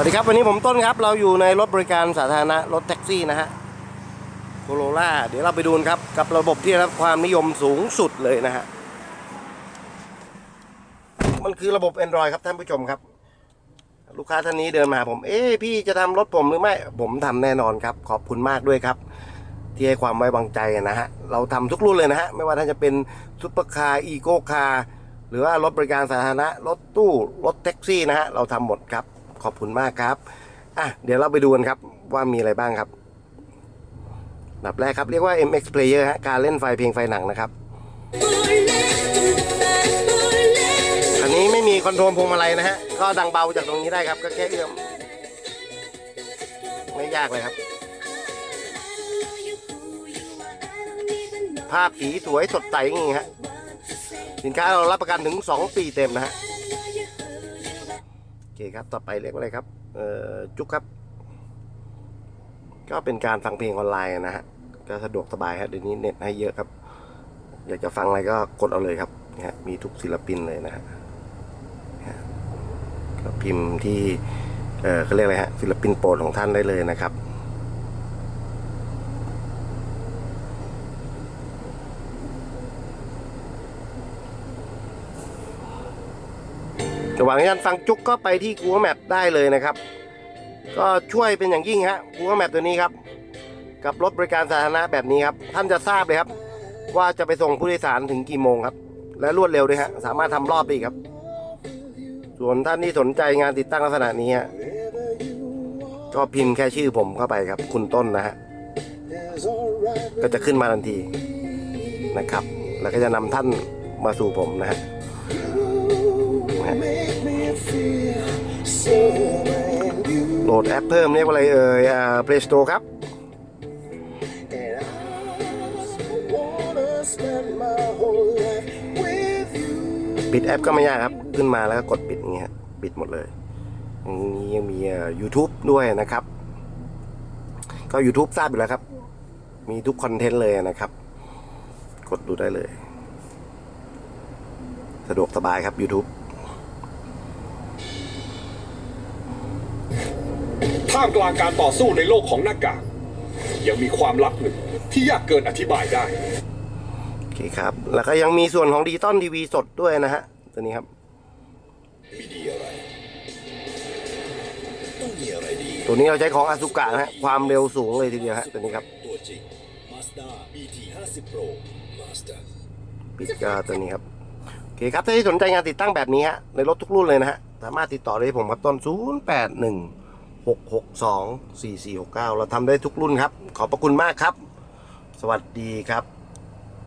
วัสดีครับ วันนี้ผมต้นครับ เราอยู่ในรถบริการสาธารณะรถแท็กซี่นะฮะโคโรล่าเดี๋ยวเราไปดูนครับ กับระบบที่ได้รับความนิยมสูงสุดเลยนะฮะ มันคือระบบ Android ครับท่านผู้ชมครับ ลูกค้าท่านนี้เดินมาหาผม เอ๊พี่จะทำรถผมหรือไม่ ผมทำแน่นอนครับ ขอบคุณมากด้วยครับ ที่ให้ความไว้วางใจนะฮะ เราทำทุกรุ่นเลยนะฮะ ไม่ว่าท่านจะเป็นซุปเปอร์คาร์อีโก้คาร์หรือว่ารถบริการสาธารณะรถตู้รถแท็กซี่นะฮะเราทำหมดครับ ขอบคุณมากครับอะเดี๋ยวเราไปดูกันครับว่ามีอะไรบ้างครับอันดับแรกครับเรียกว่า MX Player ฮะการเล่นไฟเพลงไฟหนังนะครับอันนี้ไม่มีคอนโทรลพวงมาลัยนะฮะก็ดังเบาจากตรงนี้ได้ครับ ก็แค่เอื้อมไม่ยากเลยครับ ภาพสีสวยสดใสอย่างงี้ฮะสินค้าเรารับประกันถึง 2 ปีเต็มนะฮะ เคครับ ต่อไปเรียกว่าอะไรครับ เอ่อ จุกครับ ก็เป็นการฟังเพลงออนไลน์นะฮะ ก็สะดวกสบายฮะเดี๋ยวนี้เน็ตให้เยอะครับ อยากจะฟังอะไรก็กดเอาเลยครับนะฮะมีทุกศิลปินเลยนะฮะนะฮะก็พิมพ์ที่ เออเขาเรียกอะไรฮะศิลปินโปรดของท่านได้เลยนะครับ ระหว่างที่ท่านฟังจุกก็ไปที่ Google Map ได้เลยนะครับ ก็ช่วยเป็นอย่างยิ่งฮะ Google Map ตัวนี้ครับ กับรถบริการสาธารณะแบบนี้ครับ ท่านจะทราบเลยครับ ว่าจะไปส่งผู้โดยสารถึงกี่โมงครับ และรวดเร็วด้วยฮะสามารถทำรอบได้อีกครับ ส่วนท่านที่สนใจงานติดตั้งลักษณะนี้ฮะก็พิมพ์แค่ชื่อผมเข้าไปครับ คุณต้นนะฮะก็จะขึ้นมาทันทีนะครับ แล้วก็จะนำท่านมาสู่ผมนะฮะ โหลดแอปเพิ่มเรียกว่าอะไรเอ่ยอ่า Play Store ครับปิดแอปก็ไม่ยากครับ ขึ้นมาแล้วก็กดปิดอย่างเงี้ยปิดหมดเลยอย่างนี้ยังมี YouTube ด้วยนะครับ ก็ YouTube ทราบอยู่แล้วครับ มีทุกคอนเทนต์เลยนะครับ กดดูได้เลย สะดวกสบายครับ YouTube ท่ามกลางการต่อสู้ในโลกของหน้ากาก ยังมีความลับหนึ่งที่ยากเกินอธิบายได้ โอเคครับ แล้วก็ยังมีส่วนของดิจิตอลทีวีสดด้วยนะฮะ ตัวนี้ครับ มีดีอะไรต้องมีอะไรดีตัวนี้เราใช้ของอาซุกะนะฮะ ความเร็วสูงเลยทีเดียวฮะ ตัวนี้ครับ ตัวจริง Mazda BT 50 Pro Mazda ปิดก็ตัวนี้ครับ โอเคครับ ถ้าที่สนใจงานติดตั้งแบบนี้ฮะ ในรถทุกรุ่นเลยนะฮะ สามารถติดต่อได้ที่ผมครับต้น 0 8 1 6 6 2 4 4 6 9 เราทำได้ทุกรุ่นครับ ขอบพระคุณมากครับ สวัสดีครับ